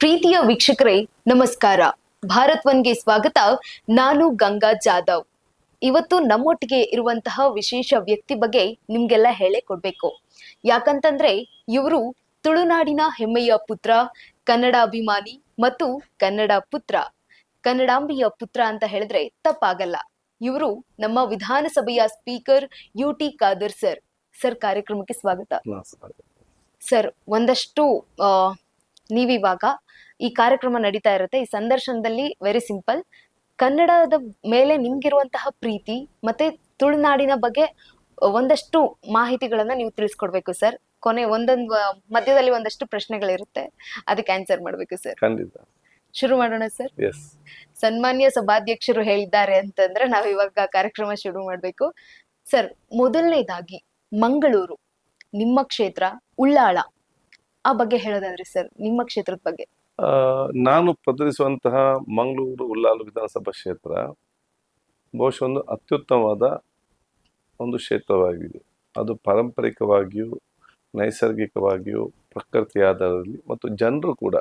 ಪ್ರೀತಿಯ ವೀಕ್ಷಕರೇ ನಮಸ್ಕಾರ. ಭಾರತ್ ಒನ್ಗೆ ಸ್ವಾಗತ. ನಾನು ಗಂಗಾ ಜಾಧವ್. ಇವತ್ತು ನಮ್ಮೊಟ್ಟಿಗೆ ಇರುವಂತಹ ವಿಶೇಷ ವ್ಯಕ್ತಿ ಬಗ್ಗೆ ನಿಮ್ಗೆಲ್ಲ ಹೇಳೇ ಕೊಡ್ಬೇಕು. ಯಾಕಂತಂದ್ರೆ ಇವರು ತುಳುನಾಡಿನ ಹೆಮ್ಮೆಯ ಪುತ್ರ ಕನ್ನಡ ಅಭಿಮಾನಿ ಮತ್ತು ಕನ್ನಡ ಪುತ್ರ. ಕನ್ನಡಾಂಬಿಯ ಪುತ್ರ ಅಂತ ಹೇಳಿದ್ರೆ ತಪ್ಪಾಗಲ್ಲ. ಇವರು ನಮ್ಮ ವಿಧಾನಸಭೆಯ speaker U T Khader sir. Sir ಕಾರ್ಯಕ್ರಮಕ್ಕೆ ಸ್ವಾಗತ. ಸರ್ ಒಂದಷ್ಟು ನೀವಿವಾಗ ಈ ಕಾರ್ಯಕ್ರಮ ನಡೀತಾ ಇರುತ್ತೆ. ಈ ಸಂದರ್ಶನದಲ್ಲಿ ವೆರಿ ಸಿಂಪಲ್ ಕನ್ನಡದ ಮೇಲೆ ನಿಮ್ಗಿರುವಂತಹ ಪ್ರೀತಿ ಮತ್ತೆ ತುಳುನಾಡಿನ ಬಗ್ಗೆ ಒಂದಷ್ಟು ಮಾಹಿತಿಗಳನ್ನ ನೀವು ತಿಳಿಸ್ಕೊಡ್ಬೇಕು ಸರ್. ಕೊನೆ ಒಂದೊಂದು ಮಧ್ಯದಲ್ಲಿ ಒಂದಷ್ಟು ಪ್ರಶ್ನೆಗಳಿರುತ್ತೆ. ಅದಕ್ಕೆ ಆನ್ಸರ್ ಮಾಡ್ಬೇಕು ಸರ್. ಖಂಡಿತ. ಶುರು ಮಾಡೋಣ ಸರ್? ಸನ್ಮಾನ್ಯ ಸಭಾಧ್ಯಕ್ಷರು ಹೇಳಿದ್ದಾರೆ ಅಂತಂದ್ರೆ ನಾವ್ ಇವಾಗ ಕಾರ್ಯಕ್ರಮ ಶುರು ಮಾಡ್ಬೇಕು. ಸರ್ ಮೊದಲನೇದಾಗಿ ಮಂಗಳೂರು ನಿಮ್ಮ ಕ್ಷೇತ್ರ ಉಳ್ಳಾಳ. ಆ ಬಗ್ಗೆ ಹೇಳೋದಾದ್ರೆ ಸರ್, ನಿಮ್ಮ ಕ್ಷೇತ್ರದ ಬಗ್ಗೆ. ನಾನು ಪ್ರತಿನಿಧಿಸುವಂತಹ ಮಂಗಳೂರು ಉಲ್ಲಾಲು ವಿಧಾನಸಭಾ ಕ್ಷೇತ್ರ ಬಹುಶಃ ಒಂದು ಅತ್ಯುತ್ತಮವಾದ ಒಂದು ಕ್ಷೇತ್ರವಾಗಿದೆ. ಅದು ಪಾರಂಪರಿಕವಾಗಿಯೂ, ನೈಸರ್ಗಿಕವಾಗಿಯೂ ಪ್ರಕೃತಿ ಆಧಾರದಲ್ಲಿ ಮತ್ತು ಜನರು ಕೂಡ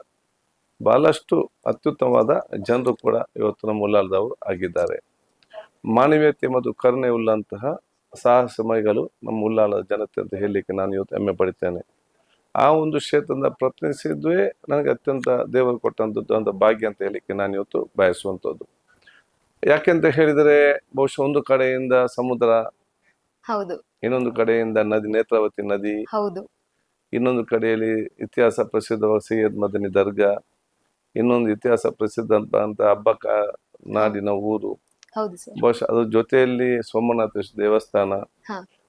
ಬಹಳಷ್ಟು ಅತ್ಯುತ್ತಮವಾದ ಜನರು ಕೂಡ ಇವತ್ತು ನಮ್ಮ ಉಲ್ಲಾಲದವರು ಆಗಿದ್ದಾರೆ. ಮಾನವೀಯತೆ ಮತ್ತು ಕರುಣೆ ಉಳ್ಳಂತಹ ಸಾಹಸಮಯಗಳು ನಮ್ಮ ಉಲ್ಲಾಲದ ಜನತೆ ಅಂತ ಹೇಳಲಿಕ್ಕೆ ನಾನು ಇವತ್ತು ಹೆಮ್ಮೆ ಪಡಿತೇನೆ. ಆ ಒಂದು ಕ್ಷೇತ್ರದಿಂದ ಪ್ರತಿನಿಧಿಸಿದ್ವೇ ನನಗೆ ಅತ್ಯಂತ ದೇವರು ಕೊಟ್ಟಂಥದ್ದು ಅಂತ ಭಾಗ್ಯ ಅಂತ ಹೇಳಲಿಕ್ಕೆ ನಾನು ಇವತ್ತು ಬಯಸುವಂಥದ್ದು. ಯಾಕೆಂತ ಹೇಳಿದರೆ ಬಹುಶಃ ಒಂದು ಕಡೆಯಿಂದ ಸಮುದ್ರ ಹೌದು. ಇನ್ನೊಂದು ಕಡೆಯಿಂದ ನದಿ ನೇತ್ರಾವತಿ ನದಿ ಹೌದು. ಇನ್ನೊಂದು ಕಡೆಯಲ್ಲಿ ಇತಿಹಾಸ ಪ್ರಸಿದ್ಧವಾದ ಸೈಯದ್ ಮದನಿ ದರ್ಗಾ ಇನ್ನೊಂದು ಇತಿಹಾಸ ಪ್ರಸಿದ್ಧ ಅಂತ ಹಬ್ಬಕ ನಾಡಿನ ಊರು. ಬಹುಶಃ ಅದ್ರ ಜೊತೆಯಲ್ಲಿ ಸೋಮನಾಥೇಶ್ವರ ದೇವಸ್ಥಾನ.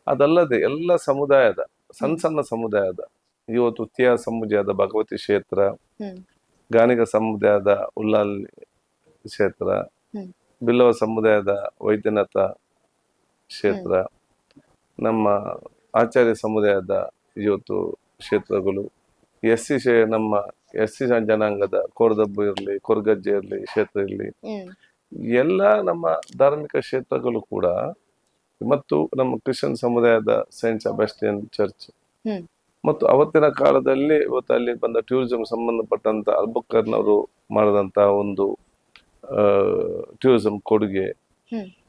ಅದಲ್ಲದೆ ಎಲ್ಲ ಸಮುದಾಯದ ಸಣ್ಣ ಸಣ್ಣ ಸಮುದಾಯದ ಇವತ್ತು ತೀಯ ಸಮುದಾಯದ ಭಗವತಿ ಕ್ಷೇತ್ರ ಗಾನಿಗ ಸಮುದಾಯದ ಉಲ್ಲಾಲ್ ಕ್ಷೇತ್ರ. ಬಿಲ್ಲವ ಸಮುದಾಯದ ವೈದ್ಯನಾಥ ಕ್ಷೇತ್ರ ನಮ್ಮ ಆಚಾರ್ಯ ಸಮುದಾಯದ ಇವತ್ತು ಕ್ಷೇತ್ರಗಳು. ಎಸ್ ಸಿ ನಮ್ಮ ಎಸ್ ಸಿ ಜನಾಂಗದ ಕೋರದಬ್ಬು ಇರಲಿ ಕೊರಗಜ್ಜೆ ಇರಲಿ ಕ್ಷೇತ್ರ ಇರಲಿ. ಎಲ್ಲ ನಮ್ಮ ಧಾರ್ಮಿಕ ಕ್ಷೇತ್ರಗಳು ಕೂಡ ಮತ್ತು ನಮ್ಮ ಕ್ರಿಶ್ಚಿಯನ್ ಸಮುದಾಯದ ಸೈಂಟ್ ಸೆಬಾಸ್ಟಿಯನ್ ಚರ್ಚ್. ಮತ್ತು ಅವತ್ತಿನ ಕಾಲದಲ್ಲಿ ಇವತ್ತು ಅಲ್ಲಿ ಬಂದ ಟೂರಿಸಂ ಸಂಬಂಧಪಟ್ಟಂತ ಅಲ್ಬುಕರ್ನವರು ಮಾಡಿದಂತ ಒಂದು ಟೂರಿಸಂ ಕೊಡುಗೆ.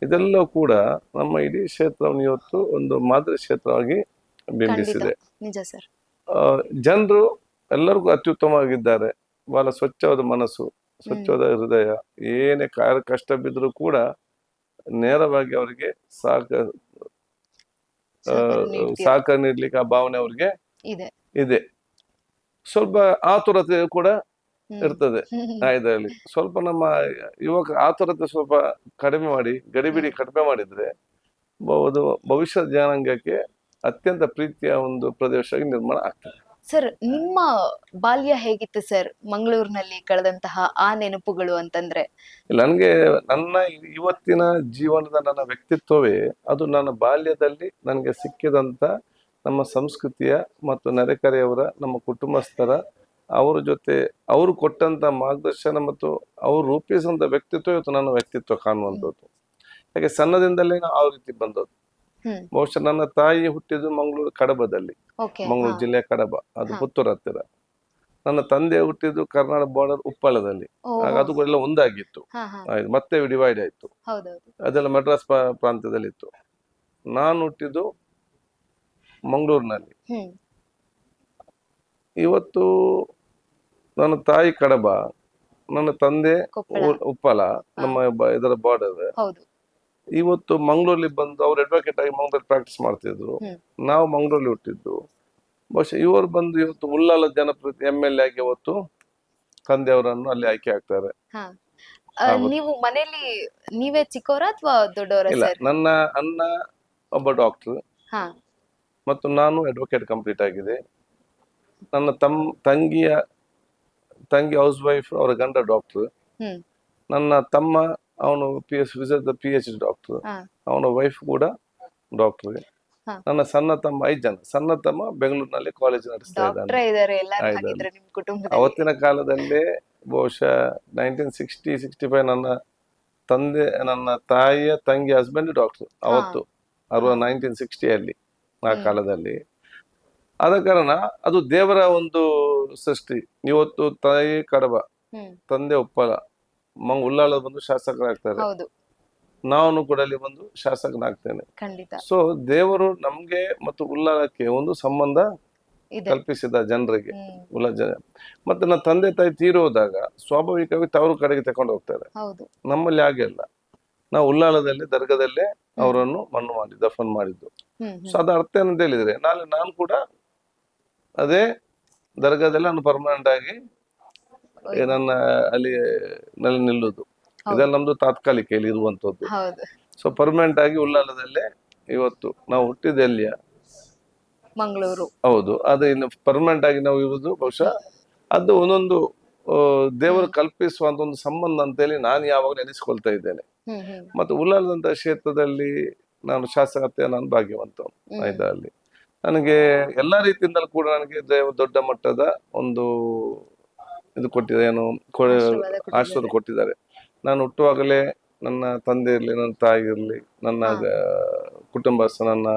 ಇದೆಲ್ಲ ಕೂಡ ನಮ್ಮ ಇಡೀ ಕ್ಷೇತ್ರವನ್ನು ಇವತ್ತು ಒಂದು ಮಾದರಿ ಕ್ಷೇತ್ರವಾಗಿ ಬಿಂಬಿಸಿದೆ. ಜನರು ಎಲ್ಲರಿಗೂ ಅತ್ಯುತ್ತಮವಾಗಿದ್ದಾರೆ. ಬಹಳ ಸ್ವಚ್ಛವಾದ ಮನಸ್ಸು ಸ್ವಚ್ಛವಾದ ಹೃದಯ ಏನೇ ಕಾರ್ಯ ಕಷ್ಟ ಬಿದ್ದರೂ ಕೂಡ ನೇರವಾಗಿ ಅವರಿಗೆ ಸಾಕ? ಸಹಕಾರ ನೀಡ್ಲಿಕ್ಕೆ ಆ ಭಾವನೆ ಅವ್ರಿಗೆ ಇದೆ. ಇದೆ. ಸ್ವಲ್ಪ ಆತುರತೆ ಕೂಡ ಇರ್ತದೆ ಆಯ್ದಲ್ಲಿ. ಸ್ವಲ್ಪ ನಮ್ಮ ಯುವಕ ಆತುರತೆ ಸ್ವಲ್ಪ ಕಡಿಮೆ ಮಾಡಿ ಗಡಿಬಿಡಿ ಕಡಿಮೆ ಮಾಡಿದ್ರೆ ಅದು ಭವಿಷ್ಯದ ಜನಾಂಗಕ್ಕೆ ಅತ್ಯಂತ ಪ್ರೀತಿಯ ಒಂದು ಪ್ರದೇಶವಾಗಿ ನಿರ್ಮಾಣ ಆಗ್ತದೆ. ಸರ್ ನಿಮ್ಮ ಬಾಲ್ಯ ಹೇಗಿತ್ತು ಸರ್? ಮಂಗಳೂರಿನಲ್ಲಿ ಕಳೆದಂತಹ ಆ ನೆನಪುಗಳು ಅಂತಂದ್ರೆ? ನನಗೆ ನನ್ನ ಇವತ್ತಿನ ಜೀವನದ ನನ್ನ ವ್ಯಕ್ತಿತ್ವವೇ ಅದು ನನ್ನ ಬಾಲ್ಯದಲ್ಲಿ ನನಗೆ ಸಿಕ್ಕಿದಂಥ ನಮ್ಮ ಸಂಸ್ಕೃತಿಯ ಮತ್ತು ನೆರೆಕರೆಯವರ ನಮ್ಮ ಕುಟುಂಬಸ್ಥರ ಅವರ ಜೊತೆ ಅವರು ಕೊಟ್ಟಂತ ಮಾರ್ಗದರ್ಶನ ಮತ್ತು ಅವರು ರೂಪಿಸಿದಂಥ ವ್ಯಕ್ತಿತ್ವ ಇವತ್ತು ನನ್ನ ವ್ಯಕ್ತಿತ್ವ ಕಾಣುವಂಥದ್ದು. ಯಾಕೆ ಸಣ್ಣದಿಂದಲೇ ನಾವು ಆ ರೀತಿ ಬಂದದ್ದು. ಬಹುಶಃ ನನ್ನ ತಾಯಿ ಹುಟ್ಟಿದ್ದು ಮಂಗಳೂರು ಕಡಬದಲ್ಲಿ. ಮಂಗಳೂರು ಜಿಲ್ಲೆಯ ಕಡಬ ಅದು. ಪುತ್ತೂರು ಹತ್ತಿರ. ನನ್ನ ತಂದೆ ಹುಟ್ಟಿದ್ದು ಕರ್ನಾಟಕ ಬಾರ್ಡರ್ ಉಪ್ಪಳದಲ್ಲಿ. ಆಗ ಅದು ಕೂಡ ಒಂದಾಗಿತ್ತು. ಮತ್ತೆ ಡಿವೈಡ್ ಆಯ್ತು. ಅದೆಲ್ಲ ಮಡ್ರಾಸ್ ಪ್ರಾಂತ್ಯದಲ್ಲಿ ಇತ್ತು ನಾನು ಹುಟ್ಟಿದ್ದು ಮಂಗಳೂರಿನಲ್ಲಿ. ಇವತ್ತು ನನ್ನ ತಾಯಿ ಕಡಬ ನನ್ನ ತಂದೆ ಉಪ್ಪಲ ನಮ್ಮ ಇದರ ಬಾರ್ಡರ್ ಇವತ್ತು ಮಂಗಳೂರಲ್ಲಿ ಬಂದು ಅವ್ರು ಅಡ್ವೊಕೇಟ್ ಆಗಿ ಮಂಗಳೂರಲ್ಲಿ ಪ್ರಾಕ್ಟೀಸ್ ಮಾಡ್ತಿದ್ರು. ನಾವು ಮಂಗಳೂರಲ್ಲಿ ಹುಟ್ಟಿದ್ದು. ಬಹುಶಃ ಇವರು ಬಂದು ಇವತ್ತು ಉಳ್ಳಾಲ ಜನಪ್ರತಿ ಎಂ ಎಲ್ ಎ ಆಗಿ ಇವತ್ತು ತಂದೆಯವರನ್ನು ಅಲ್ಲಿ ಆಯ್ಕೆ ಆಗ್ತಾರೆ. ನೀವು ಮನೆಯಲ್ಲಿ ನೀವೇ ಚಿಕ್ಕವರ ಅಥವಾ ದೊಡ್ಡವರ ಇಲ್ಲ ನನ್ನ ಅಣ್ಣ ಒಬ್ಬ ಡಾಕ್ಟರ್ ಮತ್ತು ನಾನು ಅಡ್ವೊಕೇಟ್ ಕಂಪ್ಲೀಟ್ ಆಗಿದೆ. ನನ್ನ ತಮ್ಮ ತಂಗಿಯ ತಂಗಿ ಹೌಸ್ ವೈಫ್ ಅವರ ಗಂಡ ಡಾಕ್ಟರ್ ನನ್ನ ತಮ್ಮ ಅವನು ಪಿ ಎಸ್ ವಿಜಯದ ಪಿ ಎಚ್ ಡಿ ಡಾಕ್ಟರ್ ಅವನ ವೈಫ್ ಕೂಡ ಡಾಕ್ಟರ್ ನನ್ನ ಸಣ್ಣ ತಮ್ಮ ಐದು ಜನ. ಸಣ್ಣ ತಮ್ಮ ಬೆಂಗಳೂರಿನಲ್ಲಿ ಕಾಲೇಜ್ ನಡೆಸ್ತಾ ಇದ್ದಾರೆ ಇದ್ದಾನೆ ಅವತ್ತಿನ ಕಾಲದಲ್ಲಿ ಬಹುಶಃ ನೈನ್ಟೀನ್ ಸಿಕ್ಸ್ಟಿ ಸಿಕ್ಸ್ಟಿ ಫೈವ್ ನನ್ನ ತಂದೆ ನನ್ನ ತಾಯಿಯ ತಂಗಿ ಹಸ್ಬೆಂಡ್ ಡಾಕ್ಟರ್ ಅವತ್ತು ಅರುವ ನೈನ್ಟೀನ್ ಸಿಕ್ಸ್ಟಿಯಲ್ಲಿ ಆ ಕಾಲದಲ್ಲಿ. ಆದ ಕಾರಣ ಅದು ದೇವರ ಒಂದು ಸೃಷ್ಟಿ. ಇವತ್ತು ತಾಯಿ ಕಡಬ ತಂದೆ ಉಪ್ಪಲ ಮಂಗ ಉಳ್ಳಾಳ ಬಂದು ಶಾಸಕರಾಗ್ತಾರೆ. ನಾನು ಕೂಡ ಅಲ್ಲಿ ಬಂದು ಶಾಸಕನಾಗ್ತೇನೆ. ಸೊ ದೇವರು ನಮ್ಗೆ ಮತ್ತು ಉಳ್ಳಾಳಕ್ಕೆ ಒಂದು ಸಂಬಂಧ ಕಲ್ಪಿಸಿದ ಜನರಿಗೆ. ಉಲ್ಲ ಜನ. ಮತ್ತೆ ನನ್ನ ತಂದೆ ತಾಯಿ ತೀರೋದಾಗ ಸ್ವಾಭಾವಿಕವಾಗಿ ತವರು ಕಡೆಗೆ ತಕೊಂಡು ಹೋಗ್ತಾರೆ. ನಮ್ಮಲ್ಲಿ ಹಾಗೆ ಅಲ್ಲ. ನಾವು ಉಲ್ಲಾಳದಲ್ಲಿ ದರ್ಗದಲ್ಲೇ ಅವರನ್ನು ಮಣ್ಣು ಮಾಡಿ ದಫನ್ ಮಾಡಿದ್ದು. ಸೊ ಅದ ಅರ್ಥ ಏನಂತ ಹೇಳಿದ್ರೆ ನಾಳೆ ನಾನು ಕೂಡ ಅದೇ ದರ್ಗಾದಲ್ಲಿ ನಾನು ಪರ್ಮನೆಂಟ್ ಆಗಿ ನನ್ನ ಅಲ್ಲಿ ನೆಲೆ ನಿಲ್ಲುದು. ಇದೆಲ್ಲ ನಮ್ದು ತಾತ್ಕಾಲಿಕ ಇಲ್ಲಿ ಇರುವಂತದ್ದು ಸೊ ಪರ್ಮನೆಂಟ್ ಆಗಿ ಉಳ್ಳಾಲದಲ್ಲೇ ಇವತ್ತು ನಾವು ಹುಟ್ಟಿದ ಎಲ್ಲಿಯ? ಮಂಗಳೂರು. ಹೌದು. ಅದು ಇನ್ನು ಪರ್ಮನೆಂಟ್ ಆಗಿ ನಾವು ಇರುವುದು ಬಹುಶಃ ಅದು ಒಂದೊಂದು ದೇವರು ಕಲ್ಪಿಸುವಂತ ಒಂದು ಸಂಬಂಧ ಅಂತ ಹೇಳಿ ನಾನು ಯಾವಾಗಲೂ ಎನಿಸ್ಕೊಳ್ತಾ ಇದ್ದೇನೆ. ಮತ್ತೆ ಉಳ್ಳಾಲದಂತ ಕ್ಷೇತ್ರದಲ್ಲಿ ನಾನು ಶಾಸಕತೆ ನಾನು ಭಾಗ್ಯವಂತ ಇದರಲ್ಲಿ ಆಯ್ತಾ ಅಲ್ಲಿ ನನಗೆ ಎಲ್ಲಾ ರೀತಿಯಿಂದಲೂ ಕೂಡ ನನಗೆ ದೇವ- ದೊಡ್ಡ ಮಟ್ಟದ ಒಂದು ಇದು ಕೊಟ್ಟಿದೆ ಏನು ಆಶೀರ್ವಾದ ಕೊಟ್ಟಿದ್ದಾರೆ. ನಾನು ಹುಟ್ಟುವಾಗಲೇ ನನ್ನ ತಂದೆ ಇರಲಿ ನನ್ನ ತಾಯಿ ಇರಲಿ ನನ್ನ ಕುಟುಂಬಸ್ಥ ನನ್ನ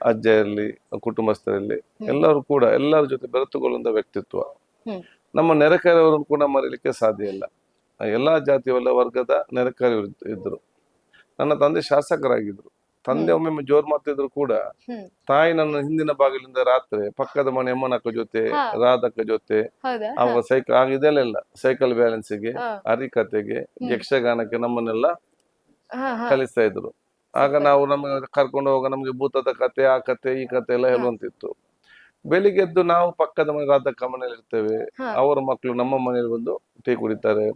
ಅಜ್ಜ ಇರಲಿ ಕುಟುಂಬಸ್ಥರಿರಲಿ ಹ್ಮ್. ಎಲ್ಲರೂ ಕೂಡ ಎಲ್ಲರ ಜೊತೆ ಬೆರೆತುಕೊಳ್ಳುವಂತ ವ್ಯಕ್ತಿತ್ವ. ನಮ್ಮ ನೆರೆಕರೆಯವರನ್ನು ಕೂಡ ಮರೀಲಿಕ್ಕೆ ಸಾಧ್ಯ ಇಲ್ಲ. ಎಲ್ಲ ಎಲ್ಲಾ ಜಾತಿಯ ಎಲ್ಲ ವರ್ಗದ ನೆರೆಕರೆಯವರು ಇದ್ರು. ನನ್ನ ತಂದೆ ಶಾಸಕರಾಗಿದ್ರು. ತಂದೆ ಒಮ್ಮೆ ಜೋರ್ ಮಾಡ್ತಿದ್ರು ಕೂಡ. ತಾಯಿ ನನ್ನ ಹಿಂದಿನ ಬಾಗಿಲಿಂದ ರಾತ್ರಿ ಪಕ್ಕದ ಮನೆ ಅಮ್ಮನಕ್ಕ ಜೊತೆ. ರಾಧಕ್ಕ ಜೊತೆ ಅವಾಗ ಸೈಕಲ್ ಆಗಿದೆಲ್ಲ ಸೈಕಲ್ ಬ್ಯಾಲೆನ್ಸ್ಗೆ ಅರಿಕತೆಗೆ ಹರಿಕತೆಗೆ ಯಕ್ಷಗಾನಕ್ಕೆ ನಮ್ಮನ್ನೆಲ್ಲ ಕಲಿಸ್ತಾ ಇದ್ರು. ಆಗ ನಾವು ನಮ್ಗೆ ಕರ್ಕೊಂಡು ಹೋಗ ನಮ್ಗೆ ಭೂತದ ಕತೆ ಆ ಕತೆ ಈ ಕತೆ ಎಲ್ಲ ಹೇಳುವಂತಿತ್ತು. ಬೆಳಿಗ್ಗೆ ಎದ್ದು ನಾವು ಪಕ್ಕದ ಮನೆ ರಾಧಕ್ಕ ಮನೇಲಿ ಇರ್ತೇವೆ ಅವರ ಮಕ್ಕಳು ನಮ್ಮ ಮನೆಯಲ್ಲಿ ಬಂದು ಟೀ ಕುಡಿತಾರೆ.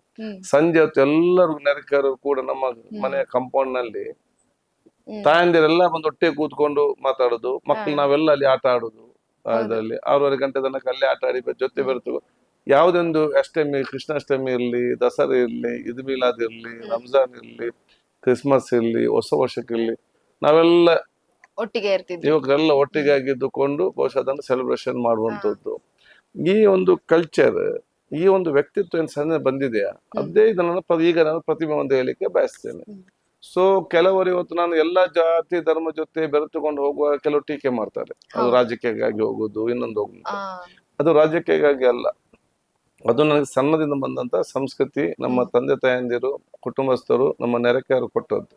ಸಂಜೆ ಹೊತ್ತು ಎಲ್ಲರೂ ನೆರೆಕರು ಕೂಡ ನಮ್ಮ ಮನೆಯ ಕಾಂಪೌಂಡ್ನಲ್ಲಿ ತಾಯಂದಿರೆಲ್ಲ ಬಂದು ಒಟ್ಟೆ ಕೂತ್ಕೊಂಡು ಮಾತಾಡುದು. ಮಕ್ಕಳು ನಾವೆಲ್ಲ ಅಲ್ಲಿ ಆಟ ಆಡುದು ಅದರಲ್ಲಿ ಆರೂವರೆ ಗಂಟೆ ತನಕ ಅಲ್ಲಿ ಆಟ ಆಡಿ ಜೊತೆ ಬರ್ತು. ಯಾವುದೊಂದು ಅಷ್ಟಮಿ ಕೃಷ್ಣಾಷ್ಟಮಿ ಇರ್ಲಿ ದಸರಾ ಇರ್ಲಿ ಇದ್ ಮಿಲಾದ್ ಇರ್ಲಿ ರಂಜಾನ್ ಇರ್ಲಿ ಕ್ರಿಸ್ಮಸ್ ಇರ್ಲಿ ಹೊಸ ವರ್ಷಕ್ಕಿರ್ಲಿ ನಾವೆಲ್ಲ ಒಟ್ಟಿಗೆ ಇರ್ತಿದ್ರು ಇವಾಗೆಲ್ಲ ಒಟ್ಟಿಗೆ ಆಗಿದ್ದುಕೊಂಡು ಬಹುಶಃ ಅದನ್ನು ಸೆಲೆಬ್ರೇಷನ್ ಮಾಡುವಂತದ್ದು ಈ ಒಂದು ಕಲ್ಚರ್ ಈ ಒಂದು ವ್ಯಕ್ತಿತ್ವ ಏನ್ ಸಣ್ಣ ಬಂದಿದೆಯಾ? ಅದೇ ಇದನ್ನ ಈಗ ನಾನು ಪ್ರತಿಭೆ ಒಂದು ಹೇಳಿಕ್ಕೆ ಬಯಸ್ತೇನೆ. ಸೊ ಕೆಲವರು ಇವತ್ತು ನಾನು ಎಲ್ಲಾ ಜಾತಿ ಧರ್ಮ ಜೊತೆ ಬೆರೆತುಕೊಂಡು ಹೋಗುವ ಕೆಲವು ಟೀಕೆ ಮಾಡ್ತಾರೆ. ಅದು ರಾಜಕೀಯಕ್ಕಾಗಿ ಹೋಗುದು ಇನ್ನೊಂದು ಹೋಗುದು ಅದು ರಾಜಕೀಯಕ್ಕಾಗಿ ಅಲ್ಲ. ಅದು ನನಗೆ ಸಣ್ಣದಿಂದ ಬಂದಂತ ಸಂಸ್ಕೃತಿ ನಮ್ಮ ತಂದೆ ತಾಯಂದಿರು ಕುಟುಂಬಸ್ಥರು ನಮ್ಮ ನೆರೆಕೆಯರು ಕೊಟ್ಟದ್ದು.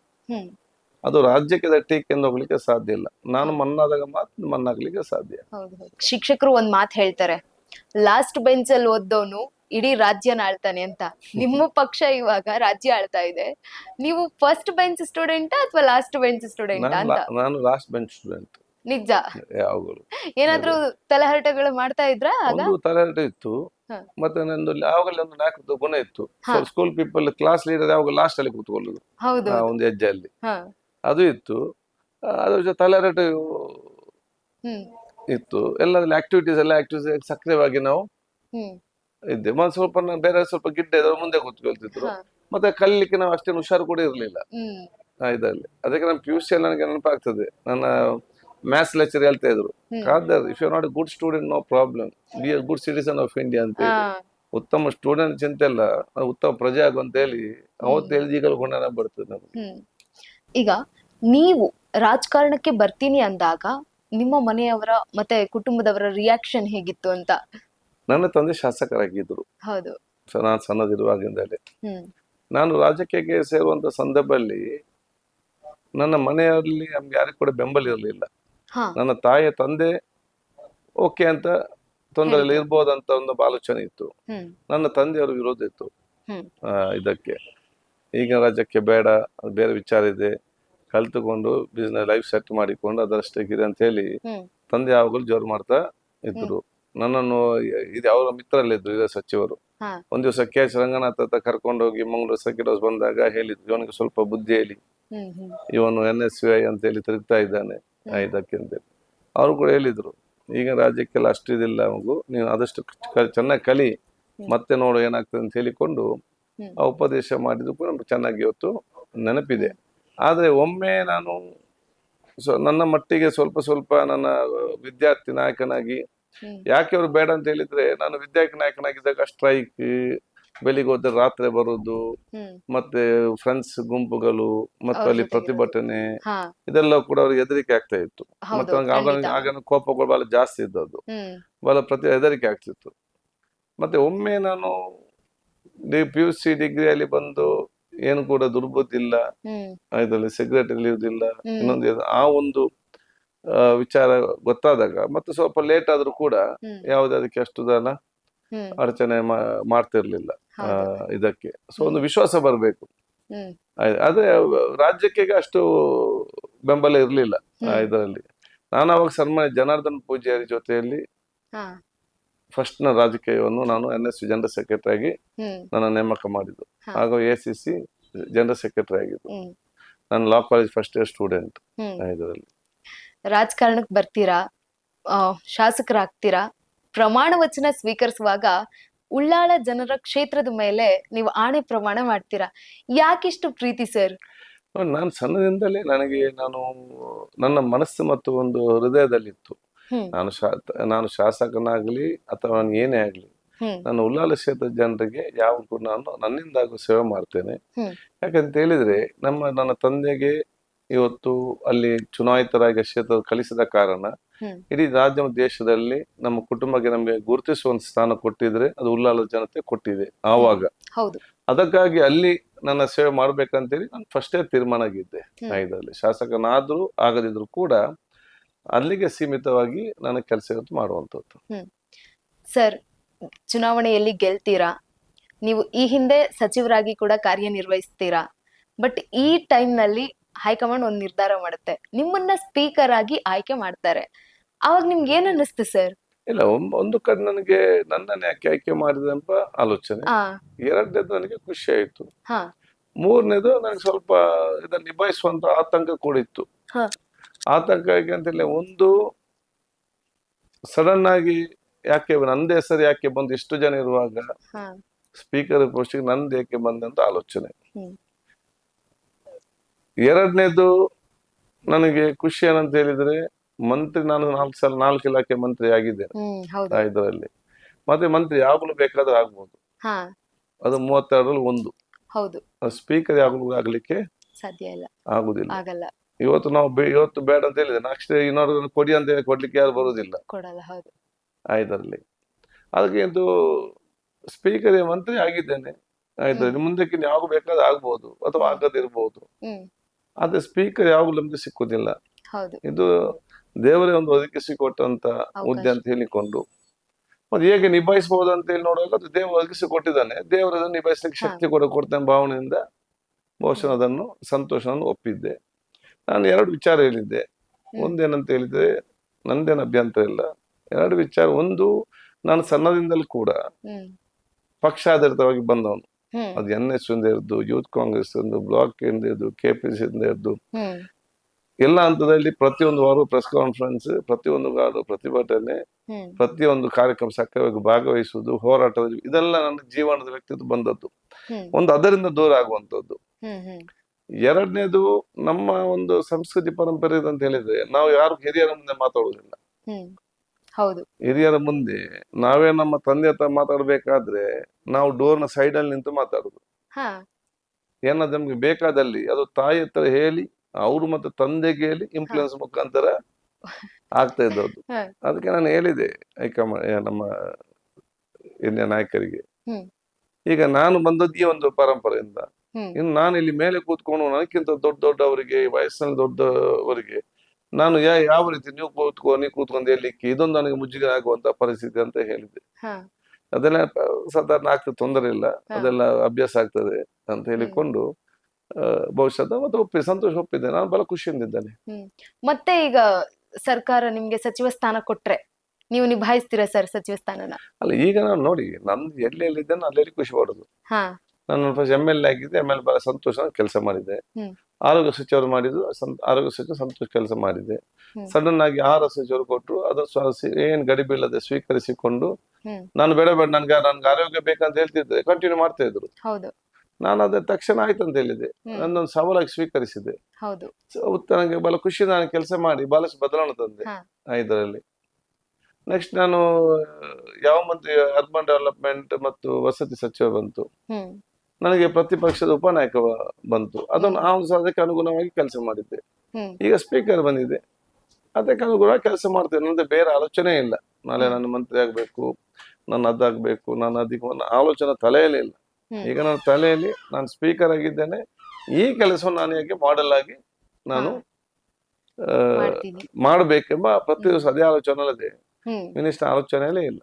ಅದು ರಾಜ್ಯಕ್ಕೆ ಟೀಕೆಯಿಂದ ಹೋಗ್ಲಿಕ್ಕೆ ಸಾಧ್ಯ ಇಲ್ಲ. ನಾನು ಮನ್ನಾದಾಗ ಮಾತ್ರ ಮನ್ನಾಗ್ಲಿಕ್ಕೆ ಸಾಧ್ಯ. ಶಿಕ್ಷಕರು ಒಂದ್ ಮಾತು ಹೇಳ್ತಾರೆ. ಲಾಸ್ಟ್ ಬೆಂಚ್ ಅಲ್ಲಿ ಓದ್ದವನು ಇಡೀ ರಾಜ್ಯನ ಆಳ್ತಾನೆ ಅಂತ. ನಿಮ್ಮ ಪಕ್ಷ ಇವಾಗ ರಾಜ್ಯ ಆಳ್ತಾ ಇದೆ. ನೀವು ಫಸ್ಟ್ ಬೆಂಚ್ ಸ್ಟೂಡೆಂಟ್ ಅಥವಾ ಲಾಸ್ಟ್ ಬೆಂಚ್ ಸ್ಟೂಡೆಂಟ್ ನಾನು ಅಂತ? ನಾನು ಲಾಸ್ಟ್ ಬೆಂಚ್ ಸ್ಟೂಡೆಂಟ್ ನಿಜ ಯಾವಾಗಲೂ ಏನಾದ್ರೂ ತಲೆಹರಟೆಗಳು ಮಾಡ್ತಾ ಇದ್ರ ಒಂದು ತಲೆಹರಟೆ ಇತ್ತು. ಮತ್ತೆ ನಂದು ಯಾವಾಗಲೇ ಒಂದು ನಾಲ್ಕು ಗುಣ ಇತ್ತು. ಸ್ಕೂಲ್ ಪೀಪಲ್ ಕ್ಲಾಸ್ ಲೀಡರ್ ಯಾವಾಗ ಲಾಸ್ಟ್ ಅಲ್ಲಿ ಕೂತ್ಕೊಳ್ಳುದು? ಹೌದು ಒಂದು ಹೆಜ್ಜೆ ಅಲ್ಲಿ ಅದು ಇತ್ತು. ಅದ್ರ ಜೊತೆ ತಲೆಹರಟೆ ಹ್ಮ್. ಇತ್ತು. ಎಲ್ಲ ಆಕ್ಟಿವಿಟೀಸ್ ಎಲ್ಲ ಆಕ್ಟಿವಿಟೀಸ್ ಸಕ್ರಿಯವಾಗಿ ನಾವು ಇದ್ದೆ ಮತ್ತೆ ಸ್ವಲ್ಪ ಬೇರೆ ಸ್ವಲ್ಪ ಗಿಡ್ಡ ಇದ್ದವ್ರು ಮುಂದೆ ಕೂತ್ಕೊಳ್ತಿದ್ರು. ಮತ್ತೆ ಕಲಿಲಿಕ್ಕೆ ನಾವು ಅಷ್ಟೇನು ಹುಷಾರು ಕೂಡ ಇರಲಿಲ್ಲ. ಇದರಲ್ಲಿ. ಅದಕ್ಕೆ ನಮ್ಮ ಪಿ ಯು ಸಿ ನನಗೆ ನೆನಪಾಗ್ತದೆ. ನನ್ನ ಮ್ಯಾಥ್ಸ್ ಲೆಕ್ಚರ್ ಹೇಳ್ತಾ ಇದ್ರು. Khader Khader if you not good student no problem be a good citizen of India ಅಂತ ಹೇಳಿ. ಉತ್ತಮ ಸ್ಟೂಡೆಂಟ್ ಚಿಂತೆ ಇಲ್ಲ ಉತ್ತಮ ಪ್ರಜೆ ಆಗುವಂತ ಹೇಳಿ ಅವತ್ತು ಹೇಳಿದ ಈಗಲೂ ಬರ್ತದೆ ನಮ್ಗೆ. ಈಗ ನೀವು ರಾಜಕಾರಣಕ್ಕೆ ಬರ್ತೀನಿ ಅಂದಾಗ ನಿಮ್ಮ ಮನೆಯವರ ಮತ್ತೆ ಕುಟುಂಬದವರ ರಿಯಾಕ್ಷನ್ ಹೇಗಿತ್ತು ಅಂತ? ನನ್ನ ತಂದೆ ಶಾಸಕರಾಗಿದ್ರು ಹೌದು. ಸೊ ನಾನು ಸಣ್ಣದಿರುವಾಗಿಂದಲೇ. ಹ್ಮ್. ನಾನು ರಾಜಕೀಯಕ್ಕೆ ಸೇರುವಂತ ಸಂದರ್ಭದಲ್ಲಿ ನನ್ನ ಮನೆಯಲ್ಲಿ ನಮ್ಗೆ ಯಾರಿಗೂ ಕೂಡ ಬೆಂಬಲ ಇರಲಿಲ್ಲ. ಹಾ. ನನ್ನ ತಾಯಿಯ ತಂದೆ ಓಕೆ ಅಂತ ತೊಂದರೆ ಇರ್ಬೋದಂತ ಒಂದು ಆಲೋಚನೆ ಇತ್ತು. ಹ್ಮ್. ನನ್ನ ತಂದೆಯವರು ವಿರೋಧ ಇತ್ತು. ಹ್ಮ್. ಆ, ಇದಕ್ಕೆ. ಈಗ ರಾಜ್ಯಕ್ಕೆ ಬೇಡ ಅದು ಬೇರೆ ವಿಚಾರ ಇದೆ. ಕಲ್ತುಕೊಂಡು ಬಿಸ್ನೆಸ್ ಲೈಫ್ ಸೆಟ್ ಮಾಡಿಕೊಂಡು ಅದರಷ್ಟಕ್ಕಿದೆ ಅಂತ ಹೇಳಿ ತಂದೆ ಯಾವಾಗಲೂ ಜೋರು ಮಾಡ್ತಾ ಇದ್ರು. ನನ್ನನ್ನು ಇದು ಅವರ ಮಿತ್ರರಲ್ಲಿದ್ರು ಇದೇ ಸಚಿವರು. ಒಂದ್ ದಿವಸ ಕೆ ಎಚ್ ರಂಗನಾಥ್ ಹತ್ರ ಕರ್ಕೊಂಡು ಹೋಗಿ ಮಂಗಳೂರು ಸರ್ಕಿಟ್ ಹೌಸ್ ಬಂದಾಗ ಹೇಳಿದ್ರು. ಇವನಿಗೆ ಸ್ವಲ್ಪ ಬುದ್ಧಿ ಹೇಳಿ. ಇವನು ಎನ್ ಎಸ್ ವಿ ಐ ಅಂತ ಹೇಳಿ ತಿರುಗ್ತಾ ಇದ್ದಾನೆ. ಇದಕ್ಕೆ ಅಂತೇಳಿ ಅವರು ಕೂಡ ಹೇಳಿದ್ರು ಈಗ ರಾಜ್ಯಕ್ಕೆಲ್ಲ ಅಷ್ಟು ಇದಿಲ್ಲ ಮಗು. ನೀನು ಆದಷ್ಟು ಚೆನ್ನಾಗಿ ಕಲಿ. ಮತ್ತೆ ನೋಡು ಏನಾಗ್ತದೆ ಅಂತ ಹೇಳಿಕೊಂಡು. ಆ ಉಪದೇಶ ಮಾಡಿದ್ದು ಕೂಡ ನಮ್ಗೆ ಚೆನ್ನಾಗಿ ಇವತ್ತು ನೆನಪಿದೆ. ಆದ್ರೆ ಒಮ್ಮೆ ನಾನು ಸೊ ನನ್ನ ಮಟ್ಟಿಗೆ ಸ್ವಲ್ಪ ಸ್ವಲ್ಪ ನನ್ನ ವಿದ್ಯಾರ್ಥಿ ನಾಯಕನಾಗಿ ಯಾಕೆ ಅವರು ಬೇಡ ಅಂತ ಹೇಳಿದ್ರೆ ನಾನು ವಿದ್ಯಾರ್ಥಿ ನಾಯಕನಾಗಿದ್ದಾಗ ಸ್ಟ್ರೈಕ್ ಬೆಳಿಗ್ಗೆ ಹೋದ್ರೆ ರಾತ್ರಿ ಬರೋದು ಮತ್ತೆ ಫ್ರೆಂಡ್ಸ್ ಗುಂಪುಗಳು ಮತ್ತೆ ಅಲ್ಲಿ ಪ್ರತಿಭಟನೆ ಇದೆಲ್ಲ ಕೂಡ ಅವ್ರಿಗೆ ಹೆದರಿಕೆ ಆಗ್ತಾ ಇತ್ತು. ಮತ್ತೆ ಆಗ ಕೋಪಗಳು ಬಹಳ ಜಾಸ್ತಿ ಇದ್ದದ್ದು. ಬಹಳ ಪ್ರತಿ ಹೆದರಿಕೆ ಆಗ್ತಿತ್ತು. ಮತ್ತೆ ಒಮ್ಮೆ ನಾನು ಪಿ ಯು ಸಿ ಡಿಗ್ರಿಯಲ್ಲಿ ಬಂದು ಏನು ಕೂಡ ದುರ್ಬುದ್ಧಿ ಇಲ್ಲ ಹ್ಮ್. ಇದರಲ್ಲಿ ಸಿಗರೇಟ್ ಹ್ಮ್. ಇನ್ನೊಂದು ಆ ಒಂದು ವಿಚಾರ ಗೊತ್ತಾದಾಗ ಮತ್ತೆ ಸ್ವಲ್ಪ ಲೇಟ್ ಆದ್ರೂ ಕೂಡ ಯಾವುದೇ ಅದಕ್ಕೆ ಅಷ್ಟು ದಾನ ಅಡಚಣೆ ಮಾಡ್ತಿರ್ಲಿಲ್ಲ ಇದಕ್ಕೆ. ಸೊ ಒಂದು ವಿಶ್ವಾಸ ಬರಬೇಕು. ಆದ್ರೆ ರಾಜ್ಯಕ್ಕೆ ಅಷ್ಟು ಬೆಂಬಲ ಇರ್ಲಿಲ್ಲ. ಇದರಲ್ಲಿ. ನಾನು ಅವಾಗ ಸನ್ಮಾನ್ಯ ಜನಾರ್ದನ್ ಪೂಜಾರಿ ಜೊತೆಯಲ್ಲಿ ಫಸ್ಟ್ನ ರಾಜಕೀಯವನ್ನು ನಾನು ಎನ್ ಎಸ್ ಜನರಲ್ ಸೆಕ್ರೆಟರಿ ಆಗಿ ನನ್ನ ನೇಮಕ ಮಾಡಿದ್ದು. ಹಾಗೂ A C C general secretary ಆಗಿದ್ದು. ನಾನು law college first year student ಇದರಲ್ಲಿ. ರಾಜಕಾರಣಕ್ಕೆ ಬರ್ತೀರಾ? ಆ, ಶಾಸಕರಾಗ್ತೀರಾ? ಪ್ರಮಾಣ ವಚನ ಸ್ವೀಕರಿಸುವಾಗ ಉಳ್ಳಾಳ ಜನರ ಕ್ಷೇತ್ರದ ಮೇಲೆ ನೀವು ಆಣೆ ಪ್ರಮಾಣ ಮಾಡ್ತೀರಾ? ಯಾಕಿಷ್ಟು ಪ್ರೀತಿ ಸರ್? ನಾನು ಸಣ್ಣದಿಂದಲೇ ನನಗೆ ನಾನು ನನ್ನ ಮನಸ್ಸು ಮತ್ತು ಒಂದು ಹೃದಯದಲ್ಲಿತ್ತು. ನಾನು ಶಾ ನಾನು ಶಾಸಕನಾಗ್ಲಿ ಅಥವಾ ನಾನು ಏನೇ ಆಗ್ಲಿ ನಾನು ಉಲ್ಲಾಲ ಕ್ಷೇತ್ರದ ಜನರಿಗೆ ಯಾವಾಗೂ ನಾನು ನನ್ನಿಂದಾಗೂ ಸೇವೆ ಮಾಡ್ತೇನೆ. ಯಾಕಂತ ಹೇಳಿದ್ರೆ ನಮ್ಮ ನನ್ನ ತಂದೆಗೆ ಇವತ್ತು ಅಲ್ಲಿ ಚುನಾಯಿತರಾಗಿ ಕ್ಷೇತ್ರ ಕಲಿಸಿದ ಕಾರಣ. ಇಡೀ ರಾಜ್ಯ ದೇಶದಲ್ಲಿ ನಮ್ಮ ಕುಟುಂಬಕ್ಕೆ ನಮಗೆ ಗುರುತಿಸುವಂತ ಸ್ಥಾನ ಕೊಟ್ಟಿದ್ರೆ ಅದು ಉಲ್ಲಾಲ ಜನತೆ ಕೊಟ್ಟಿದೆ ಆವಾಗ. ಹೌದು. ಅದಕ್ಕಾಗಿ ಅಲ್ಲಿ ನನ್ನ ಸೇವೆ ಮಾಡ್ಬೇಕಂತೇಳಿ ನಾನು ಫಸ್ಟೇ ತೀರ್ಮಾನ ಆಗಿದ್ದೆ. ಇದರಲ್ಲಿ ಶಾಸಕನಾದ್ರೂ ಆಗದಿದ್ರು ಕೂಡ ಅಲ್ಲಿಗೆ ಸೀಮಿತವಾಗಿ ನನ್ನ ಕೆಲಸ ಇವತ್ತು ಮಾಡುವಂಥದ್ದು ಸರ್ ಚುನಾವಣೆಯಲ್ಲಿ ಗೆಲ್ತೀರಾ? ನೀವು ಈ ಹಿಂದೆ ಸಚಿವರಾಗಿ ಕೂಡ ಕಾರ್ಯನಿರ್ವಹಿಸ್ತೀರಾ? ಬಟ್ ಈ ಟೈಮ್ನಲ್ಲಿ ಹೈಕಮಾಂಡ್ ಒಂದು ನಿರ್ಧಾರ ಮಾಡುತ್ತೆ. ನಿಮ್ಮನ್ನ ಸ್ಪೀಕರ್ ಆಗಿ ಆಯ್ಕೆ ಮಾಡ್ತಾರೆ. ಅವಾಗ ನಿಮ್ಗೆ ಏನ್ ಅನ್ನಿಸ್ತು ಸರ್? ಇಲ್ಲ ಒಂದ್- ಕಡೆ ನನಗೆ ನನ್ನನ್ನು ಯಾಕೆ ಆಯ್ಕೆ ಮಾಡಿದೆ ಎಂಬ ಆಲೋಚನೆ. ಎರಡನೇದು ನನಗೆ ಖುಷಿ ಆಯ್ತು. ಹಾ. ಮೂರನೇದು ನನಗೆ ಸ್ವಲ್ಪ ಇದನ್ನ ನಿಭಾಯಿಸುವಂತ ಆತಂಕ ಕೂಡ ಇತ್ತು. ಹಾ. ಆತಂಕ ಆಗಿ ಅಂತ ಹೇಳಿ ಒಂದು ಸಡನ್ ಆಗಿ ಯಾಕೆ ನಂದೇ ಹೆಸರು ಯಾಕೆ ಬಂದು ಇಷ್ಟು ಜನ ಇರುವಾಗ ಸ್ಪೀಕರ್ ಪೋಸ್ಟಿಗೆ ನಂದು ಯಾಕೆ ಬಂದಂತ ಆಲೋಚನೆ. ಎರಡನೇದು ನನಗೆ ಖುಷಿ ಏನಂತ ಹೇಳಿದ್ರೆ ಮಂತ್ರಿ ನಾನು ನಾಲ್ಕು ಸಲ ನಾಲ್ಕು ಇಲಾಖೆ ಮಂತ್ರಿ ಆಗಿದ್ದೇನೆ. ಇದರಲ್ಲಿ. ಮತ್ತೆ ಮಂತ್ರಿ ಯಾವಾಗಲೂ ಬೇಕಾದ್ರೂ ಆಗ್ಬಹುದು ಅದು ಮೂವತ್ತೆರಡರಲ್ಲಿ ಒಂದು. ಹೌದು. ಸ್ಪೀಕರ್ ಯಾವಾಗಲೂ ಆಗ್ಲಿಕ್ಕೆ ಸಾಧ್ಯ ಇಲ್ಲ. ಆಗುದಿಲ್ಲ. ಇವತ್ತು ನಾವು ಇವತ್ತು ಬೇಡ ಅಂತ ಹೇಳಿದ್ರೆ ನೆಕ್ಸ್ಟ್ ಇನ್ನೊಂದು ಕೊಡಿ ಅಂತ ಹೇಳಿ ಕೊಡ್ಲಿಕ್ಕೆ ಯಾರು ಬರುವುದಿಲ್ಲ ಕೊಡಲ್ಲ ಹೌದು. ಅದಕ್ಕೆ ಇದು ಸ್ಪೀಕರ್ ಮಂತ್ರಿ ಆಗಿದ್ದೇನೆ. ಆಯ್ತು ಮುಂದಕ್ಕೆ ಯಾವಾಗ ಬೇಕಾದ್ರೆ ಆಗ್ಬೋದು ಅಥವಾ ಆಗದಿರಬಹುದು ಆದ್ರೆ ಸ್ಪೀಕರ್ ಯಾವಾಗಲೂ ನಮ್ಗೆ ಸಿಕ್ಕುದಿಲ್ಲ. ಇದು ದೇವರೇ ಒಂದು ಒದಗಿಸಿಕೊಟ್ಟಂತ ಹುದ್ದೆ ಅಂತ ಹೇಳಿಕೊಂಡು. ಮತ್ತೆ ಹೇಗೆ ನಿಭಾಯಿಸಬಹುದು ಅಂತ ಹೇಳಿ ನೋಡುವಾಗ ಅದು ದೇವರು ಒದಗಿಸಿ ಕೊಟ್ಟಿದ್ದಾನೆ. ಅದನ್ನು ನಿಭಾಯಿಸಲಿಕ್ಕೆ ಶಕ್ತಿ ಕೂಡ ಕೊಡ್ತೇನೆ ಭಾವನೆಯಿಂದ ಬಹುಶಃ ಅದನ್ನು ಸಂತೋಷವನ್ನು ಒಪ್ಪಿದ್ದೆ. ನಾನು ಎರಡು ವಿಚಾರ ಹೇಳಿದ್ದೆ. ಒಂದೇನಂತ ಹೇಳಿದ್ರೆ ನಂದೇನು ಅಭ್ಯಂತರ ಇಲ್ಲ. ಎರಡು ವಿಚಾರ ಒಂದು ನಾನು ಸಣ್ಣದಿಂದಲೂ ಕೂಡ ಪಕ್ಷ ಪಕ್ಷಾಧಾರಿತವಾಗಿ ಬಂದವನು. ಅದು ಎನ್ ಎಸ್ ಇಂದ ಇರ್ದು ಯೂತ್ ಕಾಂಗ್ರೆಸ್ ಇಂದ ಬ್ಲಾಕ್ ಇಂದ ಇದ್ದು ಕೆ ಪಿ ಸಿ ಇಂದ ಇದ್ದು ಎಲ್ಲ ಹಂತದಲ್ಲಿ ಪ್ರತಿಯೊಂದು ವಾರ ಪ್ರೆಸ್ ಕಾನ್ಫರೆನ್ಸ್ ಪ್ರತಿಯೊಂದು ವಾರ ಪ್ರತಿಭಟನೆ ಪ್ರತಿಯೊಂದು ಕಾರ್ಯಕ್ರಮ ಸಕ್ರಿಯವಾಗಿ ಭಾಗವಹಿಸುವುದು ಹೋರಾಟದ ಇದೆಲ್ಲ ನನ್ನ ಜೀವನದ ವ್ಯಕ್ತಿತ್ವ ಬಂದದ್ದು. ಒಂದು ಅದರಿಂದ ದೂರ ಹ್ಮ್. ಎರಡನೇದು ನಮ್ಮ ಒಂದು ಸಂಸ್ಕೃತಿ ಪರಂಪರೆ ಅಂತ ಹೇಳಿದ್ರೆ ನಾವು ಯಾರು ಹಿರಿಯರ ಮುಂದೆ ಮಾತಾಡುವುದಿಲ್ಲ. ಹೌದು. ಹಿರಿಯರ ಮುಂದೆ ನಾವೇ ನಮ್ಮ ತಂದೆ ಹತ್ರ ಮಾತಾಡ್ಬೇಕಾದ್ರೆ ನಾವು ಡೋರ್ನ ಅಲ್ಲಿ ನಿಂತು ಮಾತಾಡುದು. ಏನಾದ್ರು ನಮ್ಗೆ ಬೇಕಾದಲ್ಲಿ ಅದು ತಾಯಿ ಹತ್ರ ಹೇಳಿ ಅವರು ಮತ್ತೆ ತಂದೆಗೆ ಹೇಳಿ ಇನ್ಫ್ಲುಯೆನ್ಸ್ ಮುಖಾಂತರ ಆಗ್ತಾ ಇದ್ದದ್ದು. ಅದಕ್ಕೆ ನಾನು ಹೇಳಿದೆ ನಮ್ಮ ಹಿರಿಯ ನಾಯಕರಿಗೆ. ಈಗ ನಾನು ಬಂದದ್ದೇ ಈ ಒಂದು ಪರಂಪರೆಯಿಂದ. ಇನ್ನು ನಾನು ಇಲ್ಲಿ ಮೇಲೆ ಕೂತ್ಕೊಂಡು ನನಗಿಂತ ದೊಡ್ಡ ದೊಡ್ಡವರಿಗೆ ವಯಸ್ಸಿನಲ್ಲಿ ದೊಡ್ಡವರಿಗೆ ನಾನು ಯಾ ಯಾವ ರೀತಿ ನೀವು ಕೂತ್ಕೊ ನೀವು ಕೂತ್ಕೊಂಡು ಹೇಳಲಿಕ್ಕೆ ಇದೊಂದು ನನಗೆ ಮುಜ್ಜಿಗೆ ಆಗುವಂತ ಪರಿಸ್ಥಿತಿ ಅಂತ ಹೇಳಿದೆ ಅದೆಲ್ಲ ಸಾಧಾರಣ ಆಗ್ತದೆ ತೊಂದರೆ ಇಲ್ಲ. ಅದೆಲ್ಲ ಅಭ್ಯಾಸ ಆಗ್ತದೆ ಅಂತ ಹೇಳಿಕೊಂಡು ಭವಿಷ್ಯದ ಮತ್ತೆ ಒಪ್ಪಿ ಸಂತೋಷ ಒಪ್ಪಿದ್ದೆ ನಾನು ಬಹಳ ಖುಷಿಯಿಂದಿದ್ದೇನೆ ಮತ್ತೆ ಈಗ ಸರ್ಕಾರ ನಿಮ್ಗೆ ಸಚಿವ ಸ್ಥಾನ ಕೊಟ್ರೆ ನೀವು ನಿಭಾಯಿಸ್ತೀರಾ ಸರ್ ಸಚಿವ ಸ್ಥಾನನ? ಅಲ್ಲ ಈಗ ನಾನು ನೋಡಿ ನಂದು ಎಲ್ಲಿ ಎಲ್ಲಿದ್ದೇನೆ ಅಲ್ಲೆಲ್ಲಿ ಖುಷಿ ಪಡೋದು. ನಾನು ಫಸ್ಟ್ ಎಂ ಎಲ್ ಎ ಆಗಿದ್ದೆ ಎಂ ಎಲ್ ಬಹಳ ಸಂತೋಷ ಕೆಲಸ ಮಾಡಿದೆ ಆರೋಗ್ಯ ಸಚಿವರು ಮಾಡಿದ್ದು ಆರೋಗ್ಯ ಸಚಿವ ಸಂತೋಷ ಕೆಲಸ ಮಾಡಿದೆ. ಸಡನ್ ಆಗಿ ಆಹಾರ ಸಚಿವರು ಕೊಟ್ಟರು ಅದು ಏನ್ ಗಡಿ ಬೀಳದೆ ಸ್ವೀಕರಿಸಿಕೊಂಡು ನಾನು ಬೇಡ ಬೇಡ ನನ್ಗೆ ನನ್ಗೆ ಆರೋಗ್ಯ ಬೇಕಂತ ಹೇಳ್ತಿದ್ದೆ ಕಂಟಿನ್ಯೂ ಮಾಡ್ತಾ ಇದ್ರು. ನಾನು ಅದ ತಕ್ಷಣ ಆಯ್ತು ಅಂತ ಹೇಳಿದೆ. ನನ್ನೊಂದು ಸವಾಲಾಗಿ ಸ್ವೀಕರಿಸಿದೆ ನನಗೆ ಬಹಳ ಖುಷಿ ನಾನು ಕೆಲಸ ಮಾಡಿ ಬಹಳಷ್ಟು ಬದಲಾವಣೆ ತಂದೆ. ಇದರಲ್ಲಿ. ನೆಕ್ಸ್ಟ್ ನಾನು ಯಾವ ಮಂತ್ರಿ ಅರ್ಬನ್ ಡೆವಲಪ್ಮೆಂಟ್ ಮತ್ತು ವಸತಿ ಸಚಿವ ಬಂತು. ನನಗೆ ಪ್ರತಿಪಕ್ಷದ ಉಪನಾಯಕ ಬಂತು. ಅದನ್ನು ಆ ಒಂದು ಅದಕ್ಕೆ ಅನುಗುಣವಾಗಿ ಕೆಲಸ ಮಾಡಿದ್ದೆ. ಈಗ ಸ್ಪೀಕರ್ ಬಂದಿದೆ. ಅದಕ್ಕೆ ಅನುಗುಣವಾಗಿ ಕೆಲಸ ಮಾಡ್ತೇನೆ. ನನ್ನದು ಬೇರೆ ಆಲೋಚನೆ ಇಲ್ಲ. ನಾಳೆ ನನ್ನ ಮಂತ್ರಿ ಆಗಬೇಕು ನಾನು ಅದಾಗಬೇಕು ನಾನು ಅದಕ್ಕೆ ಆಲೋಚನೆ ತಲೆಯಲ್ಲಿ ಇಲ್ಲ. ಈಗ ನನ್ನ ತಲೆಯಲ್ಲಿ ನಾನು ಸ್ಪೀಕರ್ ಆಗಿದ್ದೇನೆ. ಈ ಕೆಲಸವನ್ನು ನಾನು ಹೇಗೆ ಮಾಡೆಲ್ ಆಗಿ ನಾನು ಮಾಡಬೇಕೆಂಬ ಪ್ರತಿ ದಿವಸ ಅದೇ ಆಲೋಚನೆ ಅಲ್ಲದೆ ಮಿನಿಸ್ಟರ್ ಆಲೋಚನೆಯಲ್ಲೇ ಇಲ್ಲ.